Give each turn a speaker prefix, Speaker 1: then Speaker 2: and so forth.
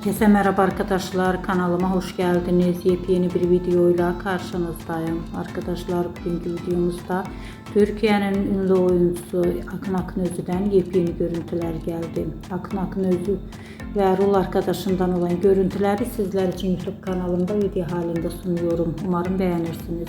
Speaker 1: Herkese merhaba arkadaşlar kanalıma hoş geldiniz. Yepyeni bir videoyla karşınızdayım. Arkadaşlar bugünkü videomuzda Türkiye'nin ünlü oyuncusu Akın Akınözü'den yepyeni görüntüler geldi. Akın Akınözü ve rol arkadaşından olan görüntüleri sizler için YouTube kanalımda video halinde sunuyorum. Umarım beğenirsiniz.